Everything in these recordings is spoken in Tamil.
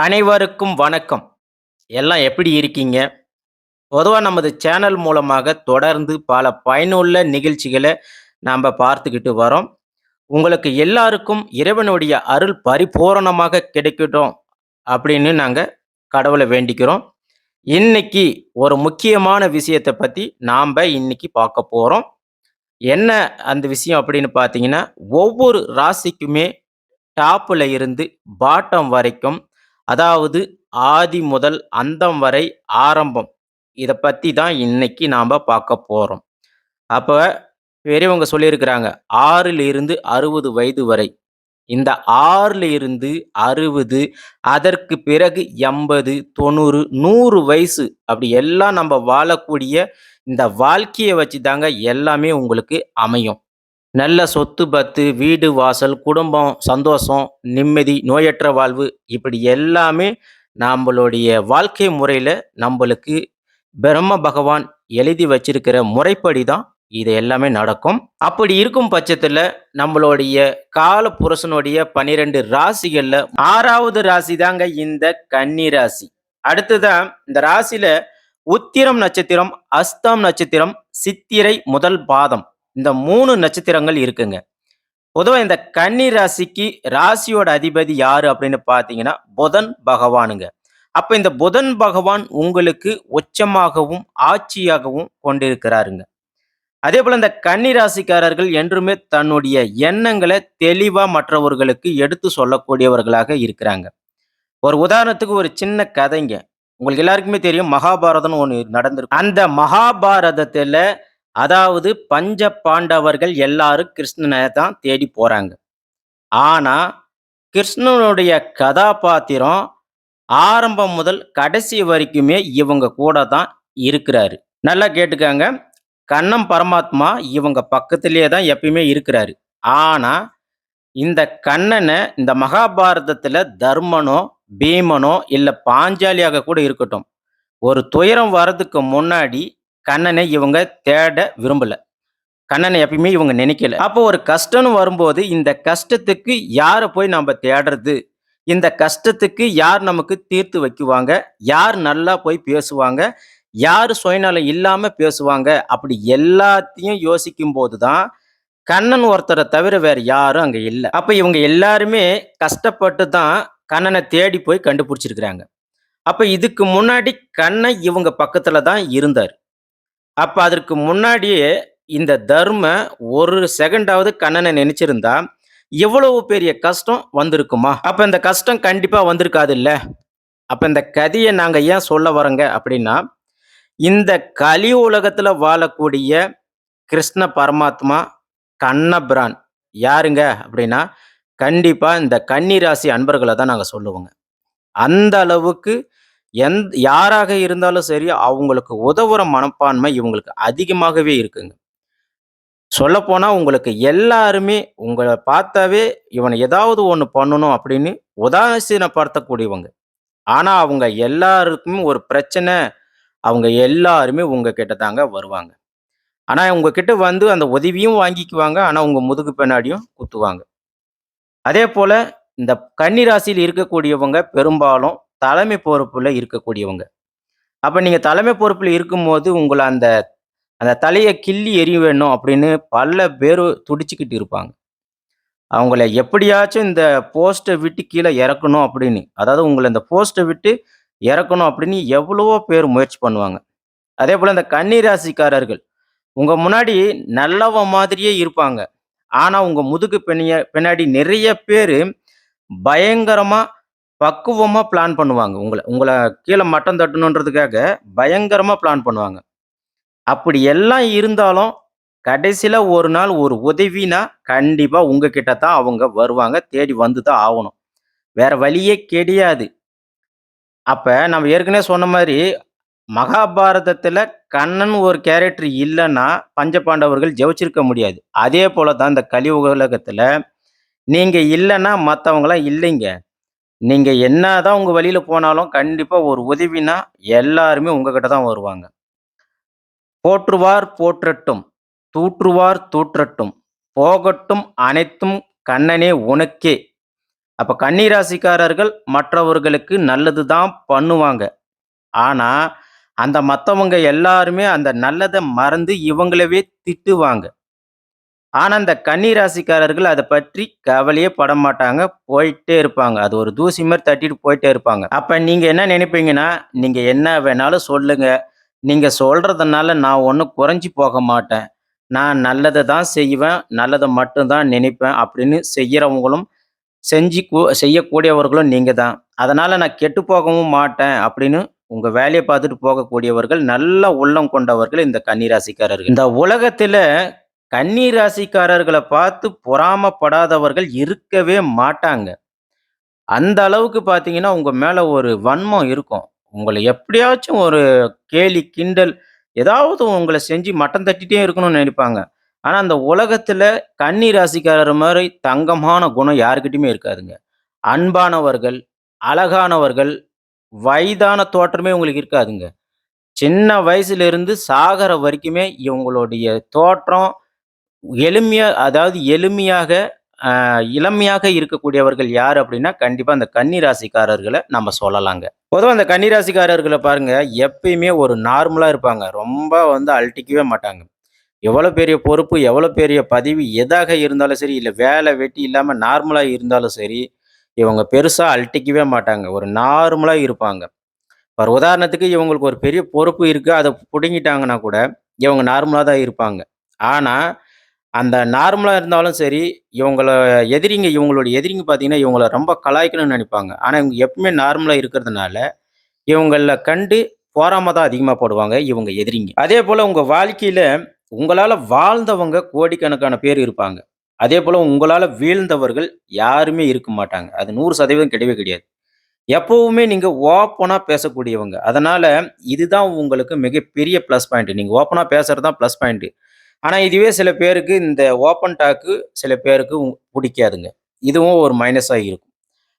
அனைவருக்கும் வணக்கம். எல்லாம் எப்படி இருக்கீங்க? பொதுவாக நமது சேனல் மூலமாக தொடர்ந்து பல பயனுள்ள நிகழ்ச்சிகளை நாம் பார்த்துக்கிட்டு வரோம். உங்களுக்கு எல்லாருக்கும் இறைவனுடைய அருள் பரிபூரணமாக கிடைக்கட்டும் அப்படின்னு நாங்கள் கடவுளை வேண்டிக்கிறோம். இன்னைக்கு ஒரு முக்கியமான விஷயத்த பற்றி நாம் இன்னைக்கு பார்க்க போகிறோம் என்ன அந்த விஷயம் அப்படின்னு பார்த்தீங்கன்னா, ஒவ்வொரு ராசிக்குமே டாப்பில் இருந்து பாட்டம் வரைக்கும், அதாவது ஆதி முதல் அந்தம் வரை ஆரம்பம். இதை பற்றி தான் இன்னைக்கு நாம் பார்க்க போகிறோம் அப்போ பெரியவங்க சொல்லியிருக்கிறாங்க, 6ல இருந்து 60 வயது வரை. இந்த 6ல இருந்து 60 அதற்கு பிறகு 80, 90, 100 வயசு அப்படி எல்லாம் நம்ம வாழக்கூடிய இந்த வாழ்க்கையை வச்சு தாங்க எல்லாமே உங்களுக்கு அமையும். நல்ல சொத்து பத்து, வீடு வாசல், குடும்பம், சந்தோஷம், நிம்மதி, நோயற்ற வாழ்வு இப்படி எல்லாமே நம்மளுடைய வாழ்க்கை முறையில் நம்மளுக்கு பிரம்ம பகவான் எழுதி வச்சிருக்கிற முறைப்படி தான் இது எல்லாமே நடக்கும். அப்படி இருக்கும் பட்சத்தில் நம்மளுடைய கால புருஷனுடைய பனிரெண்டு ராசிகளில் ஆறாவது ராசி தாங்க இந்த கன்னி ராசி. அடுத்துதான் இந்த ராசியில உத்திரம் நட்சத்திரம், அஸ்தம் நட்சத்திரம், சித்திரை முதல் பாதம் இந்த மூணு நட்சத்திரங்கள் இருக்குங்க. பொதுவாக இந்த கன்னி ராசிக்கு ராசியோட அதிபதி யாரு அப்படின்னு பார்த்தீங்கன்னா, புதன் பகவானுங்க. அப்ப இந்த புதன் பகவான் உங்களுக்கு உச்சமாகவும், ஆட்சியாகவும் கொண்டிருக்கிறாருங்க. அதே போல் இந்த கன்னி ராசிக்காரர்கள் என்றுமே தன்னுடைய எண்ணங்களை தெளிவா மற்றவர்களுக்கு எடுத்து சொல்லக்கூடியவர்களாக இருக்கிறாங்க. ஒரு உதாரணத்துக்கு ஒரு சின்ன கதைங்க. உங்களுக்கு எல்லாருக்குமே தெரியும் மகாபாரதம்னு ஒன்று நடந்திருக்கு அந்த மகாபாரதத்தில் அதாவது பஞ்ச பாண்டவர்கள் எல்லாரும் கிருஷ்ணனை தான் தேடி போறாங்க. ஆனா, கிருஷ்ணனுடைய கதாபாத்திரம் ஆரம்பம் முதல் கடைசி வரைக்குமே இவங்க கூட தான் இருக்கிறாரு. நல்லா கேட்டுக்காங்க கண்ணம் பரமாத்மா இவங்க பக்கத்திலேயே தான் எப்பயுமே இருக்கிறாரு. ஆனா, இந்த கண்ணனை இந்த மகாபாரதத்துல தர்மனோ, பீமனோ இல்லை பாஞ்சாலியாக கூட இருக்கட்டும். ஒரு துயரம் வர்றதுக்கு முன்னாடி கண்ணனை இவங்க தேட விரும்பலை கண்ணனை எப்பயுமே இவங்க நினைக்கல. அப்போ ஒரு கஷ்டம்னு வரும்போது இந்த கஷ்டத்துக்கு யாரை போய் நம்ம தேடுறது? இந்த கஷ்டத்துக்கு யார் நமக்கு தீர்த்து வைக்குவாங்க? யார் நல்லா போய் பேசுவாங்க? யார் சுயநலம் இல்லாமல் பேசுவாங்க? அப்படி எல்லாத்தையும் யோசிக்கும்போது தான் கண்ணன் ஒருத்தரை தவிர வேறு யாரும் அங்கே இல்லை அப்போ இவங்க எல்லாருமே கஷ்டப்பட்டு தான் கண்ணனை தேடி போய் கண்டுபிடிச்சிருக்கிறாங்க. அப்போ இதுக்கு முன்னாடி கண்ணன் இவங்க பக்கத்தில் தான் இருந்தார் அப்போ அதற்கு முன்னாடியே இந்த தர்ம ஒரு செகண்டாவது கண்ணனை நினைச்சிருந்தா, எவ்வளவு பெரிய கஷ்டம் வந்திருக்குமா? அப்போ இந்த கஷ்டம் கண்டிப்பா வந்திருக்காதுல்ல. அப்போ இந்த கதையை நாங்கள் ஏன் சொல்ல வரோங்க அப்படின்னா, இந்த கலி உலகத்தில் வாழக்கூடிய கிருஷ்ண பரமாத்மா, கண்ணபிரான் யாருங்க அப்படின்னா, கண்டிப்பாக இந்த கன்னி ராசி தான் நாங்கள் சொல்லுவோங்க. அந்த அளவுக்கு எந் யாராக இருந்தாலும் சரி, அவங்களுக்கு உதவுற மனப்பான்மை இவங்களுக்கு அதிகமாகவே இருக்குங்க. சொல்லப்போனால் உங்களுக்கு எல்லாருமே உங்களை பார்த்தாவே இவனை ஏதாவது ஒன்று பண்ணணும் அப்படின்னு உதாசீனப்படுத்தக்கூடியவங்க. ஆனால் அவங்க எல்லாருக்கும் ஒரு பிரச்சனை, அவங்க எல்லாருமே உங்கள் கிட்ட தாங்க வருவாங்க. ஆனால் உங்ககிட்ட வந்து அந்த உதவியும் வாங்கிக்குவாங்க. ஆனால் உங்கள் முதுகு பின்னாடியும் குத்துவாங்க. அதே போல் இந்த கன்னி ராசியில் இருக்கக்கூடியவங்க பெரும்பாலும் தலைமை பொறுப்பில் இருக்கக்கூடியவங்க. அப்போ நீங்கள் தலைமை பொறுப்பில் இருக்கும்போது உங்களை அந்த அந்த தலையை கிள்ளி எரிய வேணும் அப்படின்னு பல பேர் துடிச்சுக்கிட்டு இருப்பாங்க. அவங்கள எப்படியாச்சும் இந்த போஸ்ட்டை விட்டு கீழே இறக்கணும் அப்படின்னு, அதாவது உங்களை இந்த போஸ்ட்டை விட்டு இறக்கணும் அப்படின்னு எவ்வளவோ பேர் முயற்சி பண்ணுவாங்க. அதே போல் இந்த கன்னிராசிக்காரர்கள் ராசிக்காரர்கள், முன்னாடி நல்லவன் மாதிரியே இருப்பாங்க. ஆனால் உங்கள் முதுகு பின்னிய பின்னாடி நிறைய பேர் பயங்கரமாக பக்குவமாக பிளான் பண்ணுவாங்க. உங்களை உங்களை கீழே மட்டம் தட்டணுன்றதுக்காக பயங்கரமாக பிளான் பண்ணுவாங்க. அப்படி எல்லாம் இருந்தாலும், கடைசியில் ஒரு நாள் ஒரு உதவினா, கண்டிப்பாக உங்ககிட்ட தான் அவங்க வருவாங்க. தேடி வந்து தான் ஆகணும் வேற வழியே கிடையாது. அப்போ நம்ம ஏற்கனவே சொன்ன மாதிரி மகாபாரதத்தில் கண்ணன் ஒரு கேரக்டர் இல்லைன்னா பஞ்சபாண்டவர்கள் ஜெயிச்சிருக்க முடியாது. அதே போல தான் இந்த கலி உலகத்தில் நீங்கள் இல்லைன்னா மற்றவங்களாம் இல்லைங்க. நீங்கள் என்ன தான் உங்கள் வழியில் போனாலும், கண்டிப்பாக ஒரு உதவினா எல்லாருமே உங்ககிட்ட தான் வருவாங்க. போற்றுவார் போற்றட்டும், தூற்றுவார் தூற்றட்டும், போகட்டும் அனைத்தும் கண்ணனே உனக்கே. அப்போ கன்னிராசிக்காரர்கள் மற்றவர்களுக்கு நல்லது தான் பண்ணுவாங்க. ஆனால் அந்த மற்றவங்க எல்லாருமே அந்த நல்லதை மறந்து இவங்களவே திட்டுவாங்க. ஆனால் இந்த கன்னி ராசிக்காரர்கள் அதை பற்றி கவலையே பட மாட்டாங்க போயிட்டே இருப்பாங்க. அது ஒரு தூசி மாதிரி தட்டிட்டு போயிட்டே இருப்பாங்க. அப்போ நீங்கள் என்ன நினைப்பீங்கன்னா, நீங்கள் என்ன வேணாலும் சொல்லுங்க. நீங்கள் சொல்கிறதுனால நான் ஒன்றும் குறைஞ்சி போக மாட்டேன். நான் நல்லதை தான் செய்வேன். நல்லதை மட்டும் தான் நினைப்பேன். அப்படின்னு செய்கிறவங்களும் செஞ்சு கூ செய்யக்கூடியவர்களும் நீங்கள் தான். அதனால் நான் கெட்டு போகவும் மாட்டேன் அப்படின்னு உங்கள் வேலையை பார்த்துட்டு போகக்கூடியவர்கள், நல்ல உள்ளம் கொண்டவர்கள் இந்த கன்னிராசிக்காரர்கள் இந்த உலகத்தில் கன்னி ராசிக்காரர்களை பார்த்து பொறாமப்படாதவர்கள் இருக்கவே மாட்டாங்க. அந்த அளவுக்கு பார்த்தீங்கன்னா, உங்க மேல ஒரு வன்மம் இருக்கும். உங்களை எப்படியாச்சும் ஒரு கேலி, கிண்டல் ஏதாவது உங்களை செஞ்சு மட்டம் தட்டிட்டே இருக்கணும்னு நினைப்பாங்க ஆனா, அந்த உலகத்தில் கன்னி ராசிக்காரர் மாதிரி தங்கமான குணம் யாருக்கிட்டையுமே இருக்காதுங்க. அன்பானவர்கள், அழகானவர்கள், வயதான தோற்றமே உங்களுக்கு இருக்காதுங்க. சின்ன வயசுலேருந்து சாகர வரைக்குமே இவங்களுடைய தோற்றம் எளிமையாக அதாவது எளிமையாக, இளமையாக இருக்கக்கூடியவர்கள் யார் அப்படின்னா, கண்டிப்பாக அந்த கன்னிராசிக்காரர்களை நம்ம சொல்லலாங்க. பொதுவாக அந்த கன்னி பாருங்கள் எப்பயுமே ஒரு நார்மலாக இருப்பாங்க. ரொம்ப வந்து அழட்டிக்கவே மாட்டாங்க. எவ்வளோ பெரிய பொறுப்பு, எவ்வளோ பெரிய பதவி எதாக இருந்தாலும் சரி, இல்லை வேலை வெட்டி இல்லாமல் நார்மலாக இருந்தாலும் சரி, இவங்க பெருசாக அழட்டிக்கவே மாட்டாங்க. ஒரு நார்மலாக இருப்பாங்க. ஒரு உதாரணத்துக்கு இவங்களுக்கு ஒரு பெரிய பொறுப்பு இருக்குது அதை பிடுங்கிட்டாங்கன்னா கூட, இவங்க நார்மலாக தான் இருப்பாங்க. ஆனால் அந்த நார்மலாக இருந்தாலும் சரி, இவங்கள எதிரிங்க இவங்களுடைய எதிரிங்க பார்த்தீங்கன்னா, இவங்கள ரொம்ப கலாய்க்கணும்னு நினைப்பாங்க ஆனால் இவங்க எப்பவுமே நார்மலாக இருக்கிறதுனால, இவங்கள கண்டு போராம தான் அதிகமாக போடுவாங்க இவங்க எதிரிங்க. அதே போல் உங்கள் வாழ்க்கையில் உங்களால் வாழ்ந்தவங்க கோடிக்கணக்கான பேர் இருப்பாங்க. அதே போல் உங்களால் வீழ்ந்தவர்கள் யாருமே இருக்க மாட்டாங்க. அது 100% கிடையவே கிடையாது. எப்பவுமே நீங்கள் ஓப்பனாக பேசக்கூடியவங்க. அதனால் இதுதான் உங்களுக்கு மிகப்பெரிய ப்ளஸ் பாயிண்ட். நீங்கள் ஓப்பனாக பேசுறது தான் ப்ளஸ் பாயிண்ட்டு ஆனால் இதுவே சில பேருக்கு இந்த ஓப்பன் டாக்கு சில பேருக்கு பிடிக்காதுங்க இதுவும் ஒரு மைனஸாக இருக்கும்.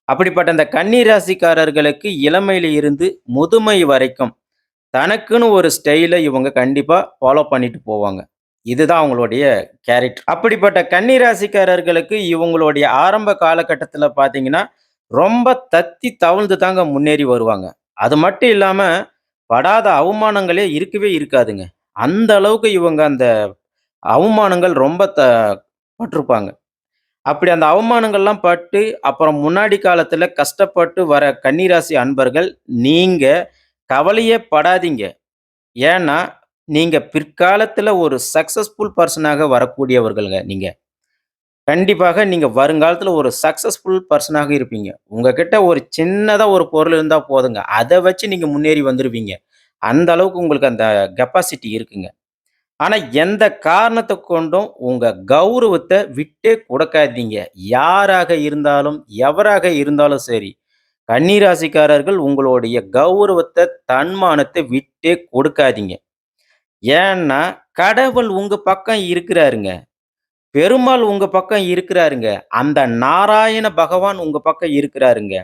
அப்படிப்பட்ட இந்த கன்னி ராசிக்காரர்களுக்கு இளமையில இருந்து முதுமை வரைக்கும் தனக்குன்னு ஒரு ஸ்டைலை இவங்க கண்டிப்பாக ஃபாலோ பண்ணிட்டு போவாங்க. இதுதான் அவங்களுடைய கேரக்டர். அப்படிப்பட்ட கன்னி ராசிக்காரர்களுக்கு இவங்களுடைய ஆரம்ப காலகட்டத்தில் பார்த்தீங்கன்னா, ரொம்ப தத்தி தவழ்ந்து தாங்க முன்னேறி வருவாங்க. அது மட்டும் இல்லாமல் படாத அவமானங்களே இருக்கவே இருக்காதுங்க. அந்த அளவுக்கு இவங்க அந்த அவமானங்கள் ரொம்ப த பட்டிருப்பாங்க அப்படி அந்த அவமானங்கள்லாம் பட்டு, அப்புறம் முன்னாடி காலத்தில் கஷ்டப்பட்டு வர கன்னி ராசி அன்பர்கள், நீங்கள் கவலையே படாதீங்க. ஏன்னா, நீங்கள் பிற்காலத்தில் ஒரு சக்ஸஸ்ஃபுல் பர்சனாக வரக்கூடியவர்களுங்க நீங்கள் கண்டிப்பாக நீங்கள் வருங்காலத்தில் ஒரு சக்ஸஸ்ஃபுல் பர்சனாக இருப்பீங்க. உங்ககிட்ட ஒரு சின்னதாக ஒரு பொருள் இருந்தால் போதுங்க. அதை வச்சு நீங்கள் முன்னேறி வந்துடுவீங்க அந்த அளவுக்கு உங்களுக்கு அந்த கெப்பாசிட்டி இருக்குங்க. ஆனால் எந்த காரணத்தை கொண்டும் உங்கள் கௌரவத்தை விட்டே கொடுக்காதீங்க யாராக இருந்தாலும், எவராக இருந்தாலும் சரி. கன்னிராசிக்காரர்கள் உங்களுடைய கௌரவத்தை தன்மானத்தை விட்டே கொடுக்காதீங்க. ஏன்னா, கடவுள் உங்கள் பக்கம் இருக்கிறாருங்க. பெருமாள் உங்கள் பக்கம் இருக்கிறாருங்க. அந்த நாராயண பகவான் உங்கள் பக்கம் இருக்கிறாருங்க.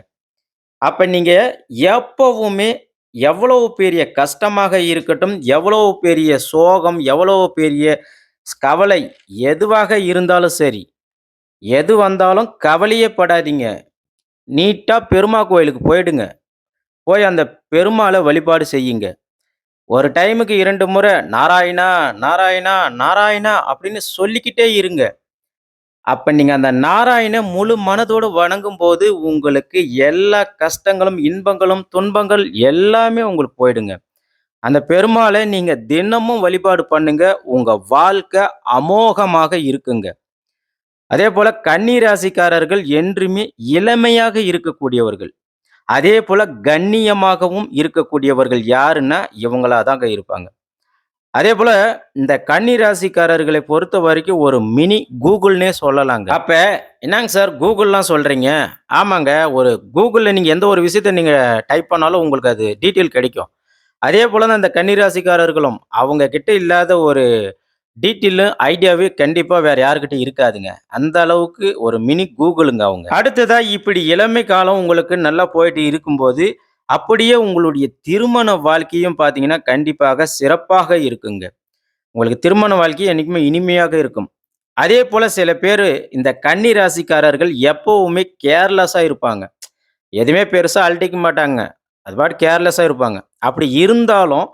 அப்போ நீங்கள் எப்பவுமே எவ்வளவு பெரிய கஷ்டமாக இருக்கட்டும், எவ்வளவு பெரிய சோகம், எவ்வளவு பெரிய கவலை எதுவாக இருந்தாலும் சரி, எது வந்தாலும் கவலையே படாதீங்க. நீட்டாக பெருமா கோயிலுக்கு போயிடுங்க. போய் அந்த பெருமாளை வழிபாடு செய்யுங்க. ஒரு டைமுக்கு இரண்டு முறை நாராயணா, நாராயணா, நாராயணா அப்படின்னு சொல்லிக்கிட்டே இருங்க. அப்ப நீங்க அந்த நாராயண முழு மனதோடு வணங்கும்போது, உங்களுக்கு எல்லா கஷ்டங்களும், இன்பங்களும், துன்பங்கள் எல்லாமே உங்களுக்கு போயிடுங்க. அந்த பெருமாளை நீங்க தினமும் வழிபாடு பண்ணுங்க. உங்க வாழ்க்கை அமோகமாக இருக்குங்க. அதேபோல கன்னி ராசிக்காரர்கள் என்றுமே இளமையாக இருக்கக்கூடியவர்கள். அதே போல் கண்ணியமாகவும் இருக்கக்கூடியவர்கள் யாருன்னா, இவங்களா தாங்க இருப்பாங்க. அதே போல இந்த கன்னி ராசிக்காரர்களை பொறுத்த வரைக்கும் ஒரு மினி கூகுள்னே சொல்லலாங்க. அப்ப என்னங்க சார் கூகுள்லாம் சொல்றீங்க? ஆமாங்க. ஒரு கூகுளில் நீங்க எந்த ஒரு விஷயத்த நீங்க டைப் பண்ணாலும் உங்களுக்கு அது டீட்டெயில் கிடைக்கும். அதே போல தான் இந்த கன்னி ராசிக்காரர்களும் அவங்க கிட்ட இல்லாத ஒரு டீட்டெயிலும், ஐடியாவே கண்டிப்பாக வேற யாருக்கிட்ட இருக்காதுங்க. அந்த அளவுக்கு ஒரு மினி கூகுளுங்க அவங்க. அடுத்ததா இப்படி இளமை காலம் உங்களுக்கு நல்லா போயிட்டு இருக்கும்போது, அப்படியே உங்களுடைய திருமண வாழ்க்கையும் பார்த்தீங்கன்னா, கண்டிப்பாக சிறப்பாக இருக்குங்க. உங்களுக்கு திருமண வாழ்க்கை என்றைக்குமே இனிமையாக இருக்கும். அதே போல் சில பேர் இந்த கன்னி ராசிக்காரர்கள் எப்பவுமே கேர்லெஸ்ஸாக இருப்பாங்க. எதுவுமே பெருசாக அழட்டிக்க மாட்டாங்க. அது பாட்டு கேர்லெஸ்ஸாக இருப்பாங்க. அப்படி இருந்தாலும்,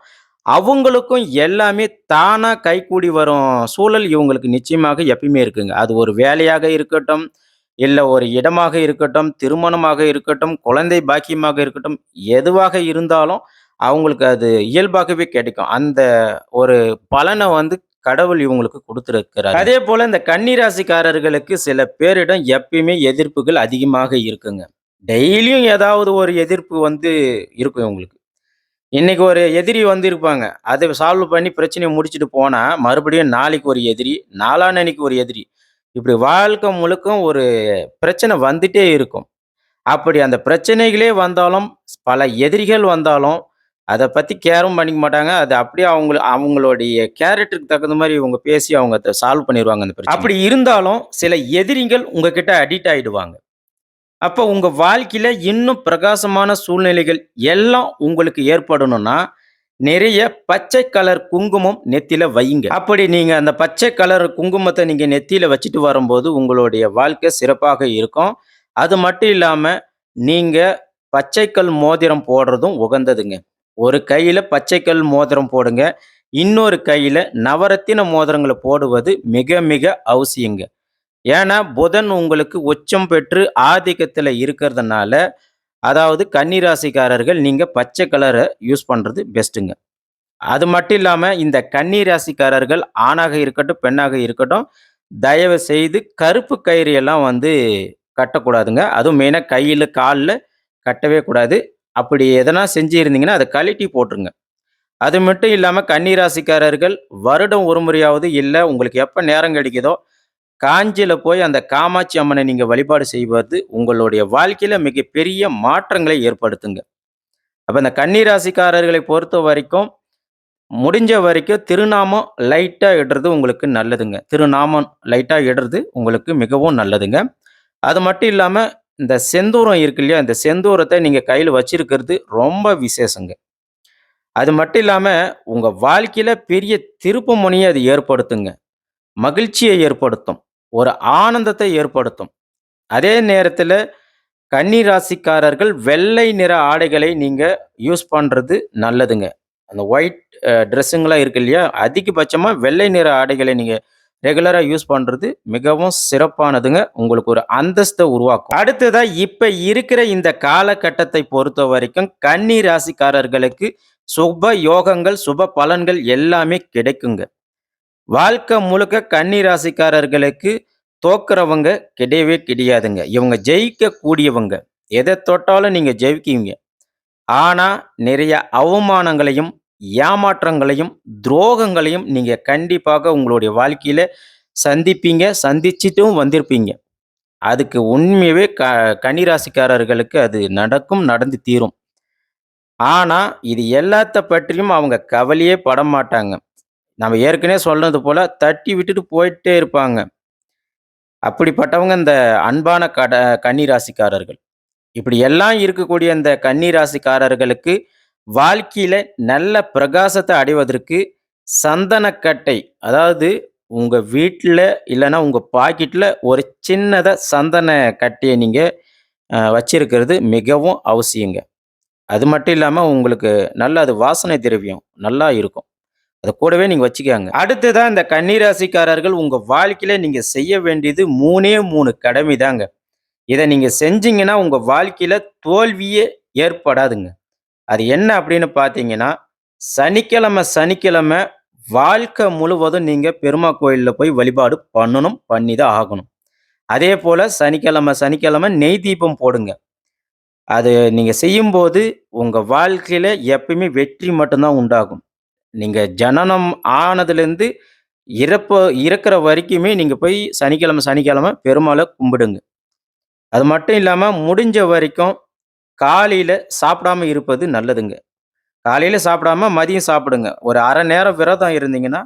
அவங்களுக்கும் எல்லாமே தானாக கைகூடி வரும் சூழல் இவங்களுக்கு நிச்சயமாக எப்பயுமே இருக்குங்க. அது ஒரு வேலையாக இருக்கட்டும், இல்லை ஒரு இடமாக இருக்கட்டும், திருமணமாக இருக்கட்டும், குழந்தை பாக்கியமாக இருக்கட்டும், எதுவாக இருந்தாலும் அவங்களுக்கு அது இயல்பாகவே கிடைக்கும். அந்த ஒரு பலனை வந்து கடவுள் இவங்களுக்கு கொடுத்துருக்கிறார் அதே போல இந்த கன்னிராசிக்காரர்களுக்கு சில பேரிடம் எப்பயுமே எதிர்ப்புகள் அதிகமாக இருக்குங்க. டெய்லியும் ஏதாவது ஒரு எதிர்ப்பு வந்து இருக்கும் இவங்களுக்கு. இன்னைக்கு ஒரு எதிரி வந்து இருப்பாங்க. அதை சால்வ் பண்ணி பிரச்சனைய முடிச்சுட்டு போனால் மறுபடியும் நாளைக்கு ஒரு எதிரி, நாளான்னைக்கு ஒரு எதிரி. இப்படி வாழ்க்கை முழுக்க ஒரு பிரச்சனை வந்துட்டே இருக்கும். அப்படி அந்த பிரச்சனைகளே வந்தாலும், பல எதிரிகள் வந்தாலும், அதை பற்றி கேரும் பண்ணிக்க மாட்டாங்க. அது அப்படியே அவங்கள அவங்களுடைய கேரக்டருக்கு தகுந்த மாதிரி இவங்க பேசி அவங்க அதை சால்வ் பண்ணிடுவாங்க அந்த பிரச்சனை அப்படி இருந்தாலும் சில எதிரிகள் உங்ககிட்ட அடிக்ட் ஆகிடுவாங்க அப்போ உங்கள் வாழ்க்கையில் இன்னும் பிரகாசமான சூழ்நிலைகள் எல்லாம் உங்களுக்கு ஏற்படணும்னா, நிறைய பச்சை கலர் குங்குமம் நெத்தியில வையுங்க. அப்படி நீங்க அந்த பச்சை கலர் குங்குமத்தை நீங்க நெத்தியில வச்சுட்டு வரும்போது, உங்களுடைய வாழ்க்கை சிறப்பாக இருக்கும். அது மட்டும் இல்லாம, நீங்க பச்சைக்கல் மோதிரம் போடுறதும் உகந்ததுங்க. ஒரு கையில பச்சைக்கல் மோதிரம் போடுங்க. இன்னொரு கையில நவரத்தின மோதிரங்களை போடுவது மிக மிக அவசியங்க. ஏன்னா, புதன் உங்களுக்கு உச்சம் பெற்று ஆதிக்கத்தில் இருக்கிறதுனால, அதாவது கன்னிராசிக்காரர்கள் ராசிக்காரர்கள் பச்சை கலரை யூஸ் பண்ணுறது பெஸ்ட்டுங்க. அது மட்டும் இல்லாமல் இந்த கன்னிராசிக்காரர்கள் ஆணாக இருக்கட்டும், பெண்ணாக இருக்கட்டும், தயவு செய்து கருப்பு கயிறு எல்லாம் வந்து கட்டக்கூடாதுங்க. அதுவும் மெயினாக கையில் காலில் கட்டவே கூடாது. அப்படி எதனா செஞ்சுருந்தீங்கன்னா அதை கழட்டி போட்டுருங்க. அது மட்டும் இல்லாமல் கன்னிராசிக்காரர்கள் வருடம் ஒரு முறையாவது, இல்லை உங்களுக்கு எப்போ நேரம் கிடைக்குதோ, காஞ்சியில் போய் அந்த காமாட்சி அம்மனை நீங்கள் வழிபாடு செய்வது உங்களுடைய வாழ்க்கையில் மிகப்பெரிய மாற்றங்களை ஏற்படுத்துங்க. அப்போ இந்த கன்னிராசிக்காரர்களை ராசிக்காரர்களை பொறுத்தவரைக்கும், முடிஞ்ச வரைக்கும் திருநாமம் லைட்டாக இடுறது உங்களுக்கு நல்லதுங்க. திருநாமம் லைட்டாக இடுறது உங்களுக்கு மிகவும் நல்லதுங்க. அது மட்டும் இல்லாமல் இந்த செந்தூரம் இருக்கு இல்லையா? இந்த செந்தூரத்தை நீங்கள் கையில் வச்சிருக்கிறது ரொம்ப விசேஷங்க. அது மட்டும் இல்லாமல் உங்கள் வாழ்க்கையில் பெரிய திருப்புமுனைய அது ஏற்படுத்துங்க. மகிழ்ச்சியை ஏற்படுத்தும். ஒரு ஆனந்தத்தை ஏற்படுத்தும். அதே நேரத்தில் கன்னி ராசிக்காரர்கள் வெள்ளை நிற ஆடைகளை நீங்கள் யூஸ் பண்ணுறது நல்லதுங்க. அந்த ஒயிட் ட்ரெஸ்ஸுங்களாம் இருக்கு இல்லையா? அதிகபட்சமாக வெள்ளை நிற ஆடைகளை நீங்கள் ரெகுலராக யூஸ் பண்ணுறது மிகவும் சிறப்பானதுங்க. உங்களுக்கு ஒரு அந்தஸ்தை உருவாக்கும். அடுத்ததாக இப்போ இருக்கிற இந்த காலகட்டத்தை பொறுத்த வரைக்கும் கன்னி ராசிக்காரர்களுக்கு சுப யோகங்கள், சுப பலன்கள் எல்லாமே கிடைக்குங்க. வாழ்க்கை முழுக்க கன்னி ராசிக்காரர்களுக்கு தோக்குறவங்க கிடையவே கிடையாதுங்க. இவங்க ஜெயிக்கக்கூடியவங்க. எதை தொட்டாலும் நீங்கள் ஜெயிக்குவீங்க. ஆனால் நிறைய அவமானங்களையும், ஏமாற்றங்களையும், துரோகங்களையும் நீங்கள் கண்டிப்பாக உங்களுடைய வாழ்க்கையில் சந்திப்பீங்க. சந்திச்சிட்டும் வந்திருப்பீங்க. அதுக்கு உண்மையவே க கன்னி ராசிக்காரர்களுக்கு அது நடக்கும், நடந்து தீரும். ஆனால் இது எல்லாத்த பற்றியும் அவங்க கவலையே படமாட்டாங்க. நம்ம ஏற்கனவே சொன்னது போல தட்டி விட்டுட்டு போயிட்டே இருப்பாங்க. அப்படிப்பட்டவங்க இந்த அன்பான கட கன்னி ராசிக்காரர்கள். இப்படி எல்லாம் இருக்கக்கூடிய இந்த கன்னி ராசிக்காரர்களுக்கு வாழ்க்கையில நல்ல பிரகாசத்தை அடைவதற்கு சந்தனக்கட்டை, அதாவது உங்க வீட்டில் இல்லைன்னா உங்க பாக்கெட்டில் ஒரு சின்னதாக சந்தன கட்டையை நீங்க வச்சிருக்கிறது மிகவும் அவசியங்க. அது மட்டும் இல்லாமல் உங்களுக்கு நல்ல அது வாசனை திரவியம் நல்லா இருக்கும். அதை கூடவே நீங்க வச்சுக்காங்க அடுத்ததான் இந்த கன்னிராசிக்காரர்கள் உங்க வாழ்க்கையில நீங்க செய்ய வேண்டியது 3ஏ 3 கடமை தாங்க. இதை நீங்க செஞ்சீங்கன்னா, உங்க வாழ்க்கையில தோல்வியே ஏற்படாதுங்க. அது என்ன அப்படின்னு பார்த்தீங்கன்னா, சனிக்கிழமை சனிக்கிழமை வாழ்க்கை முழுவதும் நீங்க பெருமா கோயிலில் போய் வழிபாடு பண்ணணும். பண்ணி தான் ஆகணும். அதே போல் சனிக்கிழமை சனிக்கிழமை நெய் தீபம் போடுங்க. அது நீங்க செய்யும்போது உங்க வாழ்க்கையில எப்பயுமே வெற்றி மட்டும்தான் உண்டாகும். நீங்க ஜனனம் ஆனதுலேருந்து இறப்ப இறக்கிற வரைக்குமே நீங்க போய் சனிக்கிழமை சனிக்கிழமை பெருமாளை கும்பிடுங்க. அது மட்டும் இல்லாம முடிஞ்ச வரைக்கும் காலையில சாப்பிடாம இருப்பது நல்லதுங்க. காலையில சாப்பிடாம மதியம் சாப்பிடுங்க. ஒரு அரை நேரம் விரதம் இருந்தீங்கன்னா,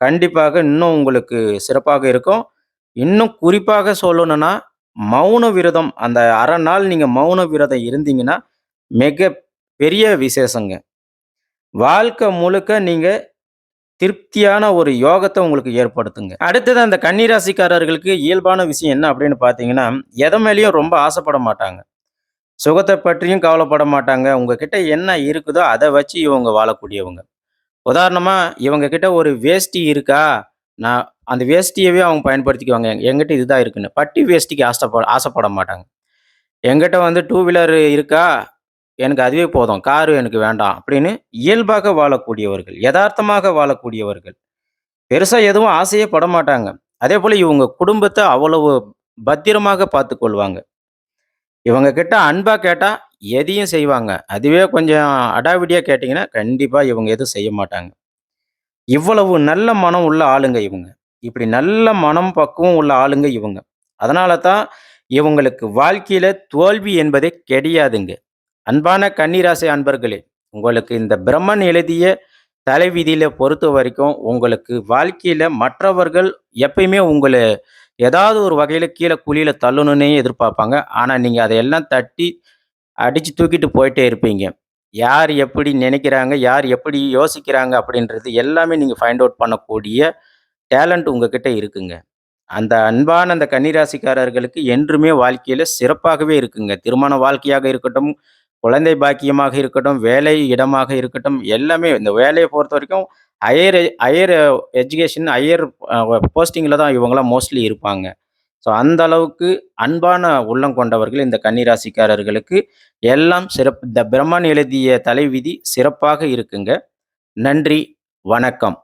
கண்டிப்பாக இன்னும் உங்களுக்கு சிறப்பாக இருக்கும். இன்னும் குறிப்பாக சொல்லணும்னா, மௌன விரதம் அந்த அரை நாள் நீங்கள் மௌன விரதம் இருந்தீங்கன்னா, மிக பெரிய விசேஷங்க. வாழ்க்கை முழுக்க நீங்கள் திருப்தியான ஒரு யோகத்தை உங்களுக்கு ஏற்படுத்துங்க. அடுத்தது அந்த கன்னிராசிக்காரர்களுக்கு இயல்பான விஷயம் என்ன அப்படின்னு பார்த்தீங்கன்னா, எதை மேலேயும் ரொம்ப ஆசைப்பட மாட்டாங்க. சுகத்தை பற்றியும் கவலைப்பட மாட்டாங்க. உங்ககிட்ட என்ன இருக்குதோ அதை வச்சு இவங்க வாழக்கூடியவங்க. உதாரணமாக இவங்க கிட்ட ஒரு வேஷ்டி இருக்கா, நான் அந்த வேஷ்டியவே அவங்க பயன்படுத்திக்குவாங்க. எங்கிட்ட இதுதான் இருக்குன்னு. பட்டி வேஷ்டிக்கு ஆசைப்ப ஆசைப்பட மாட்டாங்க. எங்கிட்ட வந்து டூ வீலர் இருக்கா, எனக்கு அதுவே போதும். காரு எனக்கு வேண்டாம் அப்படின்னு இயல்பாக வாழக்கூடியவர்கள். யதார்த்தமாக வாழக்கூடியவர்கள். பெருசாக எதுவும் ஆசையே படமாட்டாங்க. அதேபோல இவங்க குடும்பத்தை அவ்வளவு பத்திரமாக பார்த்துக்கொள்வாங்க. இவங்க கிட்ட அன்பாக கேட்டால் எதையும் செய்வாங்க. அதுவே கொஞ்சம் அடாவிடியாக கேட்டிங்கன்னா கண்டிப்பாக இவங்க எதுவும் செய்ய மாட்டாங்க. இவ்வளவு நல்ல மனம் உள்ள ஆளுங்க இவங்க. இப்படி நல்ல மனம், பக்குவம் உள்ள ஆளுங்க இவங்க. அதனால தான் இவங்களுக்கு வாழ்க்கையில் தோல்வி என்பதே கிடையாதுங்க. அன்பான கன்னிராசி அன்பர்களே, உங்களுக்கு இந்த பிரம்மன் எழுதிய தலைவீதியில் பொறுத்த வரைக்கும் உங்களுக்கு வாழ்க்கையில் மற்றவர்கள் எப்பயுமே உங்களை ஏதாவது ஒரு வகையில் கீழே குழியில் தள்ளணும்னே எதிர்பார்ப்பாங்க. ஆனால் நீங்கள் அதையெல்லாம் தட்டி, அடித்து தூக்கிட்டு போயிட்டே இருப்பீங்க. யார் எப்படி நினைக்கிறாங்க, யார் எப்படி யோசிக்கிறாங்க அப்படின்றது எல்லாமே நீங்கள் ஃபைண்ட் அவுட் பண்ணக்கூடிய டேலண்ட் உங்ககிட்ட இருக்குங்க. அந்த அன்பான அந்த கன்னி ராசிக்காரர்களுக்கு என்றுமே வாழ்க்கையில் சிறப்பாகவே இருக்குங்க. திருமண வாழ்க்கையாக இருக்கட்டும், குழந்தை பாக்கியமாக இருக்கட்டும், வேலை இடமாக இருக்கட்டும், எல்லாமே இந்த வேலையை பொறுத்த வரைக்கும் ஹையர் ஹையர் எஜுகேஷன், ஹையர் போஸ்டிங்கில் தான் இவங்களாம் மோஸ்ட்லி இருப்பாங்க. ஸோ அந்த அளவுக்கு அன்பான உள்ளம் கொண்டவர்கள் இந்த கன்னிராசிக்காரர்களுக்கு எல்லாம் சிறப்பு இந்த பிரம்மன் எழுதிய தலைவிதி சிறப்பாக இருக்குங்க. நன்றி, வணக்கம்.